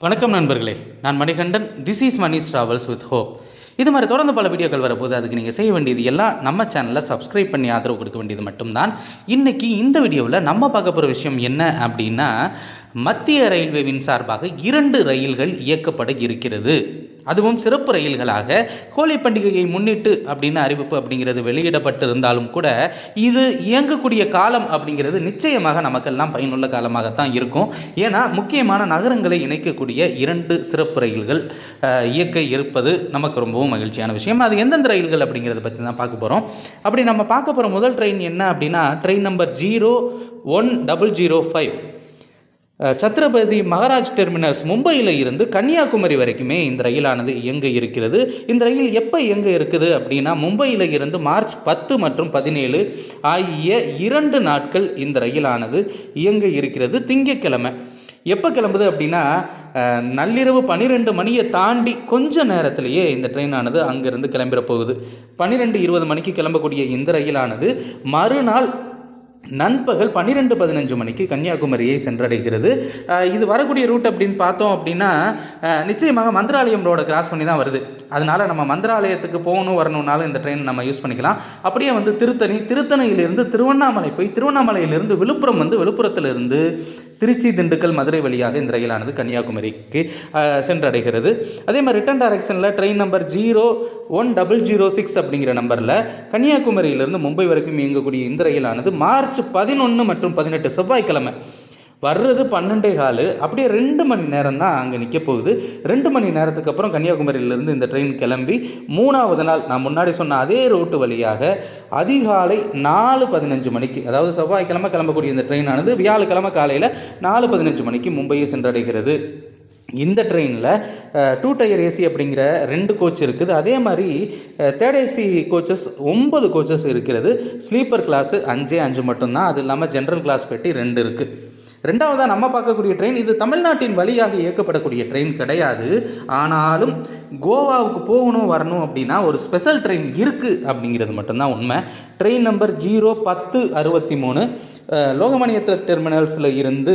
வணக்கம் நண்பர்களே. நான் Manikandan. This is Mani's travels with hope இது மாதிரி தொடர்ந்து பல வீடியோக்கள் வரப்போது அதுக்கு நீங்கள் செய்ய வேண்டியது எல்லாம் நம்ம சேனலில் சப்ஸ்கிரைப் பண்ணி ஆதரவு கொடுக்க வேண்டியது மட்டும்தான். இன்றைக்கி இந்த வீடியோவில் நம்ம பார்க்க போகிற விஷயம் என்ன அப்படின்னா மத்திய ரயில்வேவின் சார்பாக இரண்டு ரயில்கள் இயக்கப்பட இருக்கிறது. அதுவும் சிறப்பு ரயில்களாக ஹோலி பண்டிகையை முன்னிட்டு அப்படின்னு அறிவிப்பு அப்படிங்கிறது வெளியிடப்பட்டிருந்தாலும் கூட இது இயங்கக்கூடிய காலம் அப்படிங்கிறது நிச்சயமாக நமக்கெல்லாம் பயனுள்ள காலமாகத்தான் இருக்கும். ஏன்னா முக்கியமான நகரங்களை இணைக்கக்கூடிய இரண்டு சிறப்பு ரயில்கள் இயக்க இருப்பது நமக்கு ரொம்பவும் மகிழ்ச்சியான விஷயம். அது எந்தெந்த ரயில்கள் அப்படிங்கிறத பற்றி தான் பார்க்க போகிறோம் அப்படி நம்ம பார்க்க போகிற முதல் ட்ரெயின் என்ன அப்படின்னா train number zero one double zero five. Chhatrapati Maharaj terminals மும்பையில் இருந்து கன்னியாகுமரி வரைக்குமே இந்த ரயிலானது இயங்க இருக்கிறது. இந்த ரயில் எப்போ இயங்க இருக்குது அப்படின்னா மும்பையில் இருந்து மார்ச் பத்து மற்றும் பதினேழு ஆகிய இரண்டு நாட்கள் இந்த ரயிலானது இயங்க இருக்கிறது திங்கக்கிழமை எப்போ கிளம்புது அப்படின்னா நள்ளிரவு பன்னிரெண்டு மணியை தாண்டி கொஞ்ச நேரத்திலேயே இந்த ட்ரெயினானது அங்கேருந்து கிளம்பிட போகுது. பன்னிரெண்டு இருபது மணிக்கு கிளம்பக்கூடிய இந்த ரயிலானது மறுநாள் நண்பகல் பன்னிரெண்டு பதினஞ்சு மணிக்கு கன்னியாகுமரியை சென்றடைகிறது. இது வரக்கூடிய ரூட் அப்படின்னு பார்த்தோம் அப்படின்னா நிச்சயமாக மந்திராலயம் ரோடை கிராஸ் பண்ணி தான் வருது. அதனால் நம்ம மந்திராலயத்துக்கு போகணும் வரணும்னாலும் இந்த ட்ரெயின் நம்ம யூஸ் பண்ணிக்கலாம். அப்படியே வந்து திருத்தணி திருத்தணியிலிருந்து திருவண்ணாமலை போய் திருவண்ணாமலையிலிருந்து விழுப்புரம் வந்து விழுப்புரத்திலிருந்து திருச்சி திண்டுக்கல் மதுரை வழியாக இந்த ரயிலானது கன்னியாகுமரிக்கு சென்றடைகிறது. அதே மாதிரி ரிட்டர்ன் டைரக்ஷனில் train number zero one double zero six அப்படிங்கிற நம்பரில் கன்னியாகுமரியிலிருந்து மும்பை வரைக்கும் இயங்கக்கூடிய இந்த ரயிலானது மார்ச் பதினொன்று மற்றும் பதினெட்டு செவ்வாய்க்கிழமை. வர்றது பன்னெண்டே காலு. அப்படியே ரெண்டு மணி நேரம் தான் அங்கே நிற்க போகுது. ரெண்டு மணி நேரத்துக்கு அப்புறம் கன்னியாகுமரியிலேருந்து இந்த ட்ரெயின் கிளம்பி மூணாவது நாள் நான் முன்னாடி சொன்ன அதே ரூட்டு வழியாக அதிகாலை நாலு பதினஞ்சு மணிக்கு அதாவது செவ்வாய்க்கிழமை கிளம்பக்கூடிய இந்த ட்ரெயினானது வியாழக்கிழமை காலையில் நாலு பதினஞ்சு மணிக்கு மும்பையை சென்றடைகிறது. இந்த ட்ரெயினில் டூ டயர் ஏசி அப்படிங்கிற ரெண்டு கோச் இருக்குது. அதே மாதிரி தேர்ட் ஏசி கோச்சஸ் ஒம்பது கோச்சஸ் இருக்கிறது. ஸ்லீப்பர் கிளாஸு அஞ்சே அஞ்சு மட்டும்தான். அது இல்லாமல் ஜென்ரல் கிளாஸ் பெட்டி ரெண்டு இருக்குது ரெண்டாவதாக நம்ம பார்க்கக்கூடிய ட்ரெயின் இது தமிழ்நாட்டின் வழியாக இயக்கப்படக்கூடிய ட்ரெயின் கிடையாது. ஆனாலும் கோவாவுக்கு போகணும் வரணும் அப்படின்னா ஒரு ஸ்பெஷல் ட்ரெயின் இருக்குது அப்படிங்கிறது மட்டும்தான் உண்மை. ட்ரெயின் நம்பர் ஜீரோ பத்து அறுபத்தி மூணு லோகமணியத்தில் டெர்மினல்ஸில் இருந்து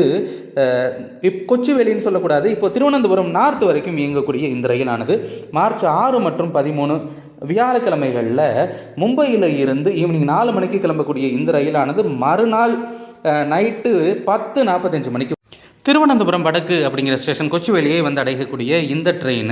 இப் கொச்சிவேலின்னு சொல்லக்கூடாது. இப்போ திருவனந்தபுரம் நார்த் வரைக்கும் இயங்கக்கூடிய இந்த ரயிலானது. மார்ச் ஆறு மற்றும் பதிமூணு வியாழக்கிழமைகளில் மும்பையில் இருந்து ஈவினிங் நாலு மணிக்கு கிளம்பக்கூடிய இந்த ரயிலானது மறுநாள் நைட்டு பத்து நாற்பத்தஞ்சு மணிக்கு. திருவனந்தபுரம் வடக்கு அப்படிங்கிற ஸ்டேஷன் கொச்சுவேலியை வந்து அடையக்கூடிய இந்த ட்ரெயின்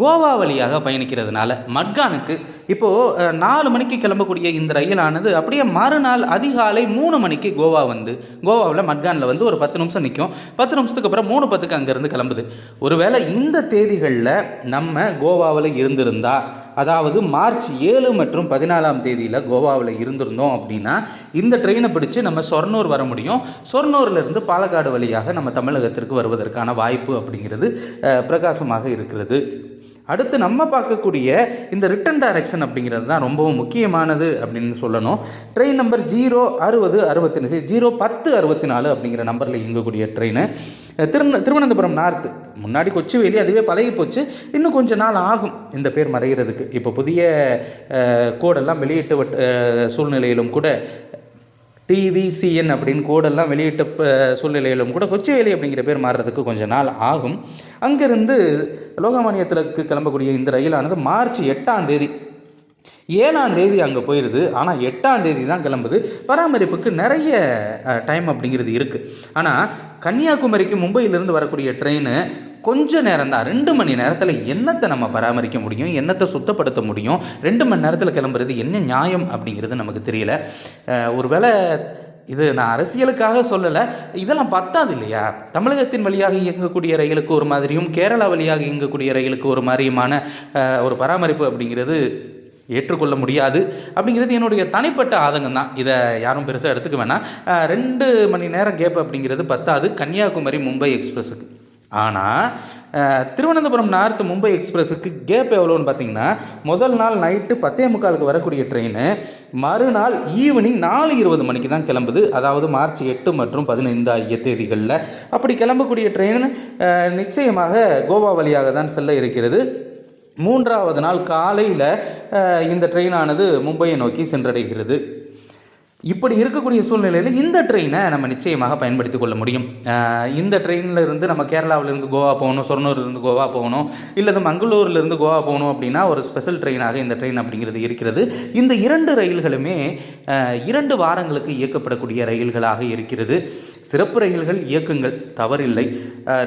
கோவா வழியாக பயணிக்கிறதுனால மட்கானுக்கு இப்போது நாலு மணிக்கு கிளம்பக்கூடிய இந்த ரயிலானது அப்படியே மறுநாள் அதிகாலை மூணு மணிக்கு கோவா வந்து கோவாவில் மட்கானில் வந்து ஒரு பத்து நிமிஷம் நிற்கும் பத்து நிமிஷத்துக்கு அப்புறம் மூணு பத்துக்கு அங்கேருந்து கிளம்புது. ஒருவேளை இந்த தேதிகளில் நம்ம கோவாவில் இருந்திருந்தா அதாவது மார்ச் ஏழு மற்றும் பதினாலாம் தேதியில் கோவாவில் இருந்திருந்தோம் அப்படின்னா இந்த ட்ரெயினை பிடிச்சு நம்ம சொர்ணூர் வர முடியும். சொர்ணூர்லேருந்து பாலக்காடு வழியாக நம்ம தமிழகத்திற்கு வருவதற்கான வாய்ப்பு அப்படிங்கிறது பிரகாசமாக இருக்கிறது. அடுத்து நம்ம பார்க்கக்கூடிய இந்த ரிட்டன் டைரக்ஷன் அப்படிங்கிறது தான் ரொம்பவும் முக்கியமானது அப்படின்னு சொல்லணும். ட்ரெயின் நம்பர் ஜீரோ அறுபது அறுபத்தி ஜீரோ பத்து அறுபத்தி நாலு அப்படிங்கிற நம்பரில் இயங்கக்கூடிய ட்ரெயின் திருந திருவனந்தபுரம் நார்த்து முன்னாடி கொச்சுவேலி அதுவே பழகி போச்சு. இன்னும் கொஞ்ச நாள் ஆகும் இந்த பேர் மறைகிறதுக்கு இப்போ புதிய கோடெல்லாம் வெளியிட்டு சூழ்நிலையிலும் கூட டிவிசிஎன் அப்படின்னு கோடெல்லாம் வெளியிட்ட சூழ்நிலையிலும் கூட கொச்சிவேலி அப்படிங்கிற பேர் மாறுறதுக்கு கொஞ்ச நாள் ஆகும். அங்கேருந்து லோகமானியத்திற்கு கிளம்பக்கூடிய இந்த ரயிலானது மார்ச் எட்டாம் தேதி ஏழாம் தேதி அங்கே போயிடுது ஆனால் எட்டாம் தேதி தான் கிளம்புது. பராமரிப்புக்கு நிறைய டைம் அப்படிங்கிறது இருக்குது ஆனால் கன்னியாகுமரிக்கு மும்பையிலிருந்து வரக்கூடிய ட்ரெயின் கொஞ்ச நேரம் தான் ரெண்டு மணி நேரத்தில் என்னத்தை நம்ம பராமரிக்க முடியும்? என்னத்தை சுத்தப்படுத்த முடியும்? ரெண்டு மணி நேரத்தில் கிளம்புறது என்ன நியாயம் அப்படிங்கிறது நமக்கு தெரியல. ஒருவேளை இது நான் அரசியலுக்காக சொல்லலை. இதெல்லாம் பத்தாது இல்லையா? தமிழகத்தின் வழியாக இயங்கக்கூடிய ரயிலுக்கு ஒரு மாதிரியும் கேரளா வழியாக இயங்கக்கூடிய ரயிலுக்கு ஒரு மாதிரியுமான ஒரு பராமரிப்பு அப்படிங்கிறது ஏற்றுக்கொள்ள முடியாது அப்படிங்கிறது என்னுடைய தனிப்பட்ட ஆதங்கம் தான் இதை யாரும் பெருசாக எடுத்துக்க வேணாம். ரெண்டு மணி நேரம் கேப் அப்படிங்கிறது பத்தாது. கன்னியாகுமரி மும்பை எக்ஸ்பிரஸுக்கு. ஆனால் திருவனந்தபுரம் நார்த் மும்பை எக்ஸ்பிரஸுக்கு கேப் எவ்வளோன்னு பார்த்தீங்கன்னா முதல் நாள் நைட்டு பத்தே முக்காலுக்கு வரக்கூடிய ட்ரெயின் மறுநாள் ஈவினிங் நாலு இருபது மணிக்கு தான் கிளம்புது. அதாவது மார்ச் எட்டு மற்றும் பதினைந்து ஆகிய தேதிகளில். அப்படி கிளம்பக்கூடிய ட்ரெயின் நிச்சயமாக கோவா வழியாக தான் செல்ல இருக்கிறது. மூன்றாவது நாள் காலையில் இந்த ட்ரெயினானது மும்பையை நோக்கி சென்றடைகிறது. இப்படி இருக்கக்கூடிய சூழ்நிலையில் இந்த ட்ரெயினை நம்ம நிச்சயமாக பயன்படுத்தி கொள்ள முடியும். இந்த ட்ரெயினில் இருந்து நம்ம கேரளாவிலேருந்து கோவா போகணும் சொர்ணூர்லேருந்து கோவா போகணும் இல்லது மங்களூர்லேருந்து கோவா போகணும் அப்படின்னா ஒரு ஸ்பெஷல் ட்ரெயினாக இந்த ட்ரெயின் அப்படிங்கிறது இருக்கிறது. இந்த இரண்டு ரயில்களுமே இரண்டு வாரங்களுக்கு இயக்கப்படக்கூடிய ரயில்களாக இருக்கிறது. சிறப்பு ரயில்கள் இயக்குங்கள் தவறில்லை.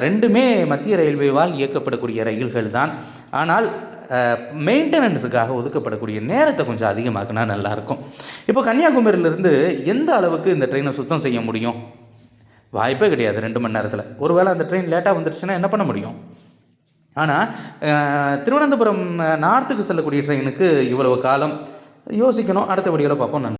ரெண்டுமே மத்திய ரயில்வேவால் இயக்கப்படக்கூடிய ரயில்கள் தான் ஆனால் மெயின்டெனன்ஸுக்காக ஒதுக்கப்படக்கூடிய நேரத்தை கொஞ்சம் அதிகமாக்குனா நல்லாயிருக்கும். இப்போ கன்னியாகுமரியிலேருந்து எந்த அளவுக்கு இந்த ட்ரெயினை சுத்தம் செய்ய முடியும்? வாய்ப்பே கிடையாது ரெண்டு மணி நேரத்தில். ஒருவேளை அந்த ட்ரெயின் லேட்டாக வந்துருச்சுன்னா என்ன பண்ண முடியும்? ஆனால் திருவனந்தபுரம் நார்த்துக்கு செல்லக்கூடிய ட்ரெயினுக்கு இவ்வளவு காலம். யோசிக்கணும். அடுத்த வீடியோவில் பார்ப்போம். நன்றி.